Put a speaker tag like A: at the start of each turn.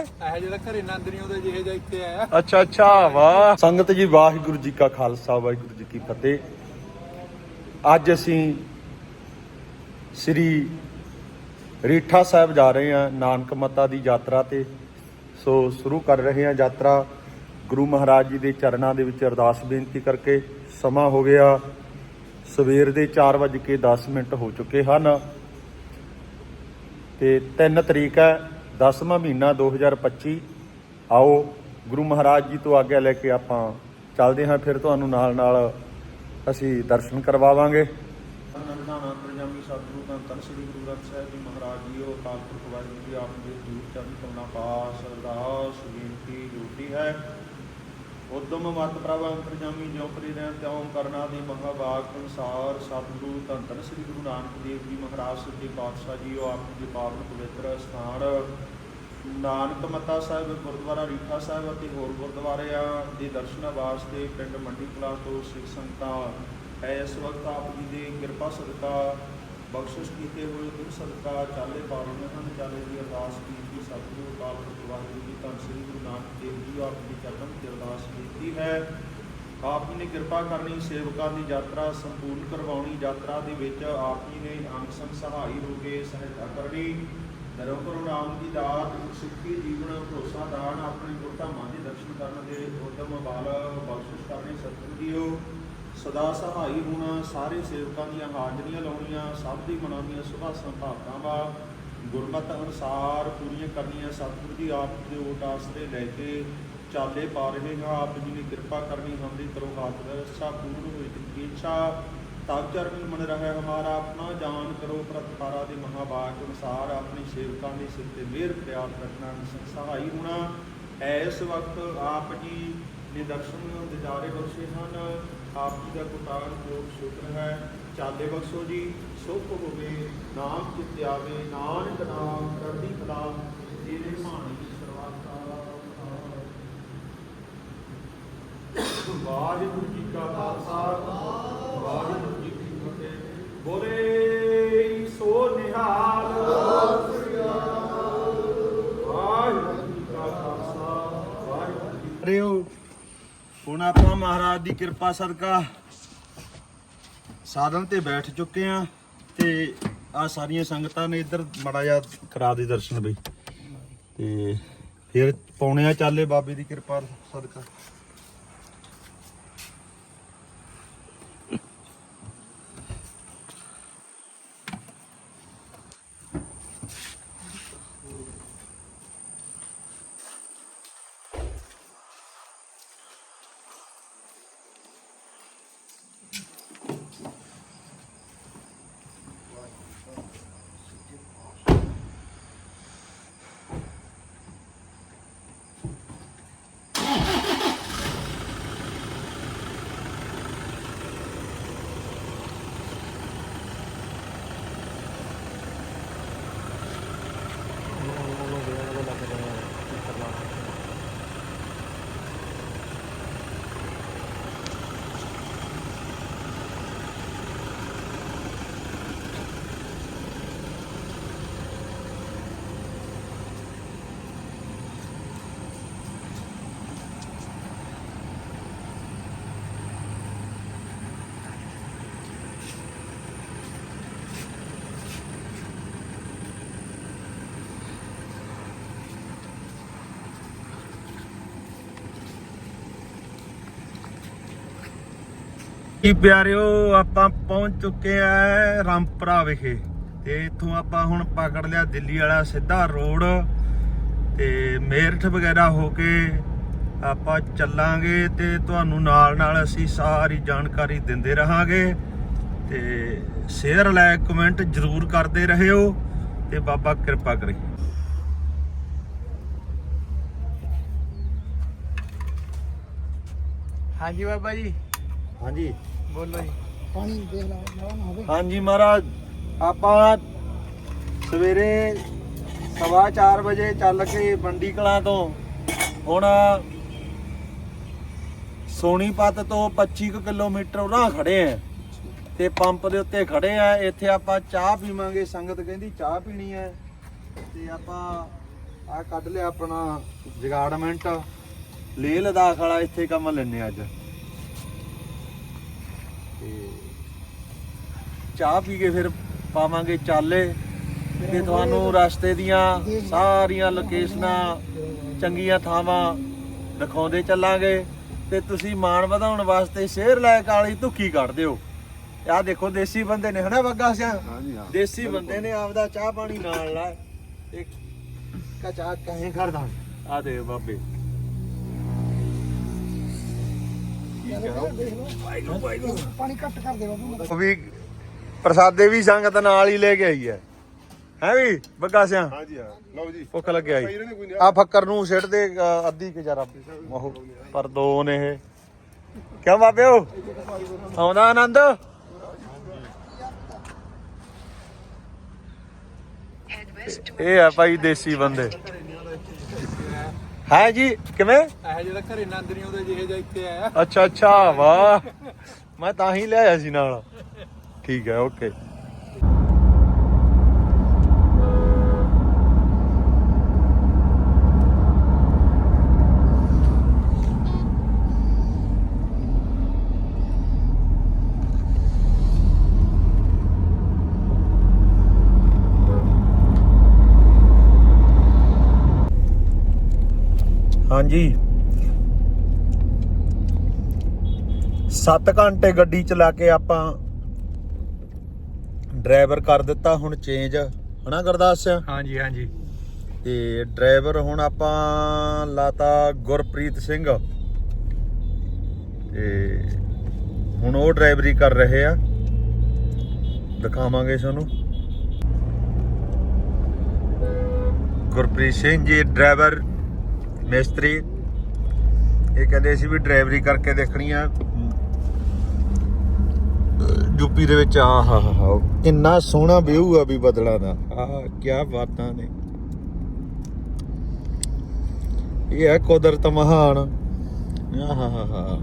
A: ਇਹ ਜਿਹੜਾ ਘਰੇ ਨੰਦ ਨਹੀਂ ਉਹਦੇ ਜਿਹੇ ਜਿਹਾ ਇੱਥੇ ਆਇਆ।
B: ਅੱਛਾ ਅੱਛਾ, ਵਾਹ। ਸੰਗਤ ਜੀ, ਵਾਹਿਗੁਰੂ ਜੀ ਕਾ ਖਾਲਸਾ, ਵਾਹਿਗੁਰੂ ਜੀ ਕੀ ਫਤਿਹ। ਅੱਜ ਅਸੀਂ ਸ੍ਰੀ ਰੀਠਾ ਸਾਹਿਬ ਜਾ ਰਹੇ ਹਾਂ, ਨਾਨਕ ਮੱਤਾ ਦੀ ਯਾਤਰਾ ਤੇ। ਸੋ ਸ਼ੁਰੂ ਕਰ ਰਹੇ ਹਾਂ ਯਾਤਰਾ। ਗੁਰੂ ਮਹਾਰਾਜ ਜੀ ਦੇ ਚਰਨਾਂ ਦੇ ਵਿੱਚ ਅਰਦਾਸ ਬੇਨਤੀ ਕਰਕੇ ਸਮਾਂ ਹੋ ਗਿਆ। ਸਵੇਰ ਦੇ 4:10 ਮਿੰਟ ਹੋ ਚੁੱਕੇ ਹਨ। ਤੇ 3 ਤਰੀਕ ਹੈ 10ਵਾਂ ਮਹੀਨਾ 2025 ਆਓ, ਗੁਰੂ ਮਹਾਰਾਜ ਜੀ ਤੋਂ ਆਗਿਆ ਲੈ ਕੇ ਆਪਾਂ ਚੱਲਦੇ ਹਾਂ, ਫਿਰ ਤੁਹਾਨੂੰ ਨਾਲ ਨਾਲ ਅਸੀਂ ਦਰਸ਼ਨ ਕਰਵਾਵਾਂਗੇ। ਨੰਦਨਾਨਾ ਪ੍ਰਜਾਮੀ ਸਤਿਗੁਰੂ ਦਾ ਤਨ ਸ੍ਰੀ ਗੁਰੂ ਗ੍ਰੰਥ ਸਾਹਿਬ ਜੀ ਮਹਾਰਾਜ ਜੀ, ਉਹ ਅਕਾਲ ਪੁਰਖ ਵਾਹਿਗੁਰੂ ਜੀ, ਆਪ ਦੇ ਦੂਰ ਚਰਨ ਕਮਨਾ ਪਾਸ ਅਰਦਾਸ ਬੇਨਤੀ ਜੋਤੀ ਹੈ। ਉਦਮ ਮਤ ਪ੍ਰਭ ਅੰਤਰਜਾਮੀ ਜੋ ਕਰੀ ਰਹਿ ਤਿਉ ਕਰਨਾ ਦੀ ਮਹਾਵਾਕ ਅਨੁਸਾਰ ਸਤਿਗੁਰੂ ਧੰਨ ਧੰਨ ਸ੍ਰੀ ਗੁਰੂ ਨਾਨਕ ਦੇਵ ਜੀ ਮਹਾਰਾਜ ਸੱਚੇ ਪਾਤਸ਼ਾਹ ਜੀ, ਉਹ ਆਪ ਜੀ ਪਾਵਨ ਪਵਿੱਤਰ ਸਥਾਨ ਨਾਨਕ ਮੱਤਾ ਸਾਹਿਬ, ਗੁਰਦੁਆਰਾ ਰੀਠਾ ਸਾਹਿਬ ਅਤੇ ਹੋਰ ਗੁਰਦੁਆਰਿਆਂ ਦੇ ਦਰਸ਼ਨਾਂ ਵਾਸਤੇ ਪਿੰਡ ਮੰਡੀ ਕਲਾ ਤੋਂ ਸਿੱਖ ਸੰਗਤਾਂ ਹੈ। ਇਸ ਵਕਤ ਆਪ ਜੀ ਦੀ ਕਿਰਪਾ ਸਦਕਾ ਬਖਸ਼ਿਸ਼ ਕੀਤੇ ਹੋਏ ਗੁਰੂ ਸਦਕਾ ਚਾਲੇ ਪਾ ਰਹੇ ਹਨ। ਚਾਲੇ ਦੀ ਅਰਦਾਸ ਕੀਤੀ ਸਤਿਗੁਰੂ ਅਕਾਲ ਪੁਰਖ ਵਾਹਿਗੁਰੂ ਜੀ ਧੰਨ ਸ੍ਰੀ ਗੁਰੂ ਨਾਨਕ ਦੇਵ ਜੀ, ਆਪ ਦੀ ਚਰਨ ਤੇ ਅਰਦਾਸ ਕੀਤੀ ਹੈ। ਆਪ ਜੀ ਨੇ ਕਿਰਪਾ ਕਰਨੀ, ਸੇਵਕਾਂ ਦੀ ਯਾਤਰਾ ਸੰਪੂਰਨ ਕਰਵਾਉਣੀ। ਯਾਤਰਾ ਦੇ ਵਿੱਚ ਆਪ ਜੀ ਨੇ ਅੰਗ ਸੰਗ ਸਹਾਈ ਹੋ ਕੇ ਸਹਾਇਤਾ ਕਰਨੀ। ਧਰਮ ਗੁਰੂ ਨਾਮ ਦੀ ਦਾਤ, ਸਿੱਖੀ, ਜੀਵਨ, ਭਰੋਸਾ, ਦਾਨ, ਆਪਣੇ ਗੁਰਧਾਮਾਂ ਦੇ ਦਰਸ਼ਨ ਕਰਨ ਦੇ ਉਦਮ ਵਾਲ ਬਖਸ਼ਿਸ਼ ਕਰਨੀ ਸਤਿਗੁਰੂ ਜੀਓ। ਸਦਾ ਸਹਾਈ ਹੋਣਾ, ਸਾਰੇ ਸੇਵਕਾਂ ਦੀਆਂ ਹਾਜ਼ਰੀਆਂ ਲਾਉਣੀਆਂ, ਸਭ ਦੀ ਮਨਾਂ ਦੀਆਂ ਸੁਭਾ ਸੰਭਾਵਨਾਵਾਂ ਗੁਰਮਤ ਅਨੁਸਾਰ ਪੂਰੀਆਂ ਕਰਨੀਆਂ ਸਤਿਗੁਰੂ ਜੀ ਆਪ ਦੇ ਓਟ ਆਸਰੇ ਲੈ ਕੇ ਚਾਲੇ ਪਾ ਰਹੇ ਹਾਂ। ਆਪ ਜੀ ਨੇ ਕਿਰਪਾ ਕਰਨੀ ਹਮਦੀ ਕਰੋ ਹਾਥ ਵਿਵਸਥਾ ਪੂਰਨ ਹੋਈ ਤਿੱਕੀ ਇੱਛਾ। ਤਬ ਚਰਨ ਮਨ ਰਹੇ ਹਮਾਰਾ ਆਪਣਾ, ਜਾਨ ਕਰੋ ਪ੍ਰਤਪਾਰਾ ਦੇ ਮਹਾਬਾਗ ਅਨੁਸਾਰ, ਆਪਣੇ ਸੇਵਕਾਂ ਦੇ ਸਿਰ ਤੇ ਮਿਹਰ, ਪਿਆਰ ਰੱਖਣਾ ਸਹਾਈ ਹੋਣਾ। ਇਸ ਵਕਤ ਆਪ ਜੀ ਨੇ ਦਰਸ਼ਨ ਦਿਦਾਰੇ ਬਖਸ਼ੇ ਹਨ। ਆਪ ਜੀ ਦਾ ਕੁਟਾਰ ਕੋਟ ਸ਼ੁਕਰ ਹੈ। ਚਾਲੇ ਬਖਸ਼ੋ ਜੀ, ਸੁਖ ਹੋਵੇ, ਨਾਮ ਚਿਤ ਆਵੇ, ਨਾਨਕ ਨਾਮ ਕਰਦੀ ਕਲਾ, ਤੇਰੇ ਮਾਣੀ ਸਰਵਾਤਾ। ਵਾਹਿਗੁਰੂ ਜੀ ਕਾ ਖਾਲਸਾ, ਵਾਹਿਗੁਰੂ ਬੋਲੇ ਸੋ ਨਿਹਾਲ। ਰਿਓ ਹੁਣ ਆਪਾਂ ਮਹਾਰਾਜ ਦੀ ਕਿਰਪਾ ਸਦਕਾ ਸਾਧਨ ਤੇ ਬੈਠ ਚੁੱਕੇ ਆ ਤੇ ਆ ਸਾਰੀਆਂ ਸੰਗਤਾਂ ਨੇ ਇੱਧਰ ਮੜਾ ਜਾ ਕਰਾ ਦੇ ਦਰਸ਼ਨ ਬਈ। ਤੇ ਫਿਰ ਪੌਣੇ ਆ ਚਾਲੇ ਬਾਬੇ ਦੀ ਕਿਰਪਾ ਸਦਕਾ। ਕੀ ਪਿਆਰਿਓ ਆਪਾਂ ਪਹੁੰਚ ਚੁੱਕੇ ਆ ਰਾਮਪੁਰਾ ਵਿਖੇ। ਤੇ ਇੱਥੋਂ ਆਪਾਂ ਹੁਣ ਪਕੜ ਲਿਆ ਦਿੱਲੀ ਵਾਲਾ ਸਿੱਧਾ ਰੋਡ ਤੇ ਮੇਰਠ ਵਗੈਰਾ ਹੋ ਕੇ ਆਪਾਂ ਚੱਲਾਂਗੇ ਤੇ ਤੁਹਾਨੂੰ ਨਾਲ ਨਾਲ ਅਸੀਂ ਸਾਰੀ ਜਾਣਕਾਰੀ ਦਿੰਦੇ ਰਹਾਂਗੇ। ਤੇ ਸ਼ੇਅਰ ਲਾਇਕ ਕਮੈਂਟ ਜਰੂਰ ਕਰਦੇ ਰਹਿਓ ਤੇ ਬਾਬਾ ਕਿਰਪਾ ਕਰੇ।
A: ਹਾਂਜੀ ਬਾਬਾ ਜੀ।
B: ਹਾਂਜੀ।
A: ਬੋਲੋ ਜੀ।
C: ਪਾਣੀ ਦੇਖ ਲਾ ਲਾਉਣ ਹੋਵੇ।
B: ਹਾਂਜੀ ਮਹਾਰਾਜ ਆਪਾਂ ਸਵੇਰੇ ਸਵਾ 4 ਵਜੇ ਚੱਲ ਕੇ ਬੰਡੀ ਕਲਾਂ ਤੋਂ ਹੁਣ ਸੋਨੀਪਤ ਤੋਂ 25 ਕੁ ਕਿਲੋਮੀਟਰ ਉਹਨਾਂ ਖੜੇ ਆ ਤੇ ਪੰਪ ਦੇ ਉੱਤੇ ਖੜੇ ਆ। ਇੱਥੇ ਆਪਾਂ ਚਾਹ ਪੀਵਾਂਗੇ। ਸੰਗਤ ਕਹਿੰਦੀ ਚਾਹ ਪੀਣੀ ਹੈ ਤੇ ਆਪਾਂ ਆ ਕੱਢ ਲਿਆ ਆਪਣਾ ਜਗਾੜਮੈਂਟ। ਲੇਹ ਲਦਾਖ ਵਾਲਾ ਇੱਥੇ ਕੰਮ ਲੈਣੇ ਅੱਜ। ਤੇ ਚਾਹ ਪੀ ਕੇ ਫਿਰ ਪਾਵਾਂਗੇ ਚਾਲੇ ਤੇ ਤੁਹਾਨੂੰ ਰਸਤੇ ਦੀਆਂ ਸਾਰੀਆਂ ਲੋਕੇਸ਼ਨਾਂ ਚੰਗੀਆਂ ਥਾਵਾਂ ਦਿਖਾਉਂਦੇ ਚੱਲਾਂਗੇ ਤੇ ਤੁਸੀਂ ਮਾਣ ਵਧਾਉਣ ਵਾਸਤੇ ਸ਼ੇਰ ਲਾਇਕ ਵਾਲੀ ਧੁੱਕੀ ਕੱਢ ਦਿਓ। ਆਹ ਦੇਖੋ ਦੇਸੀ ਬੰਦੇ ਨੇ ਹਨਾ ਬੱਗਾ ਸਿਆ? ਦੇਸੀ ਬੰਦੇ ਨੇ ਆਪਦਾ ਚਾਹ ਪਾਣੀ ਨਾਲ ਲਾ ਇੱਕ ਕਾ ਚਾਹ ਕਹੀਂ ਕਰਦਾ? ਆ ਦੇ ਬਾਬੇ।
C: ਪਾਣੀ ਘੱਟ ਕਰ ਦੇ ਬਾਬੂ
B: ਉਹ ਵੀ ਪ੍ਰਸਾਦੇ ਵੀ ਸੰਗਤ ਨਾਲ ਹੀ ਲੈ ਕੇ ਆਈ ਹੈ। ਹੈ ਵੀ ਬੱਗਾ ਸਿਆ?
A: ਹਾਂਜੀ ਹਾਂ। ਲਓ ਜੀ।
B: ਭੁੱਖ
A: ਨੇ ਕੋਈ
B: ਆ ਫੱਕਰ ਨੂੰ ਸਿੱਟ ਦੇ ਅ, ਅੱਧੀ ਕਿ ਜਰਾ। ਉਹ ਪਰ ਦੋ ਨੇ ਇਹ। ਕਿਉਂ ਬਾਬਿਓ ਆਉਂਦਾ ਆਨੰਦ? ਇਹ ਆ ਭਾਈ ਦੇਸੀ ਬੰਦੇ। ਹੈ ਜੀ ਕਿਵੇਂ?
A: ਇਹ ਜਿਹੜਾ ਘਰੇ ਨੰਦ ਨਹੀਂ ਆਉਂਦੇ ਜਿਹੇ ਜਿਹਾ ਇੱਥੇ ਆਇਆ।
B: ਅੱਛਾ ਅੱਛਾ ਵਾਹ। ਮੈਂ ਤਾਂ ਹੀ ਲਿਆਇਆ ਸੀ ਨਾਲ। ਠੀਕ ਹੈ ਓਕੇ ਹਾਂਜੀ। 7 ਘੰਟੇ ਗੱਡੀ ਚਲਾ ਕੇ ਆਪਾਂ ਡਰਾਈਵਰ ਕਰ ਦਿੱਤਾ ਹੁਣ ਚੇਂਜ ਹਨਾ ਗੁਰਦਾਸ?
A: ਹਾਂਜੀ ਹਾਂਜੀ।
B: ਤੇ ਡਰਾਈਵਰ ਹੁਣ ਆਪਾਂ ਲਾਤਾ ਗੁਰਪ੍ਰੀਤ ਸਿੰਘ। ਤੇ ਹੁਣ ਉਹ ਡਰਾਈਵਰੀ ਕਰ ਰਹੇ ਆ। ਦਿਖਾਵਾਂਗੇ ਤੁਹਾਨੂੰ। ਗੁਰਪ੍ਰੀਤ ਸਿੰਘ ਜੀ ਡਰਾਈਵਰ ਮਿਸਤਰੀ। ਇਹ ਕਹਿੰਦੇ ਸੀ ਵੀ ਡਰਾਈਵਰੀ ਕਰਕੇ ਦੇਖਣੀ ਆ। ਯੂਪੀ ਦੇ ਵਿੱਚ ਆ, ਹਾ ਹਾ ਹਾ। ਕਿੰਨਾ ਸੋਹਣਾ ਵਿਊ ਆ ਵੀ ਬਦਲਾਂ ਦਾ। ਆ ਕੀ ਬਾਤਾਂ ਨੇ। ਇਹ ਹੈ ਕੁਦਰਤ ਮਹਾਨ। ਆ ਹਾ ਹਾ ਹਾ।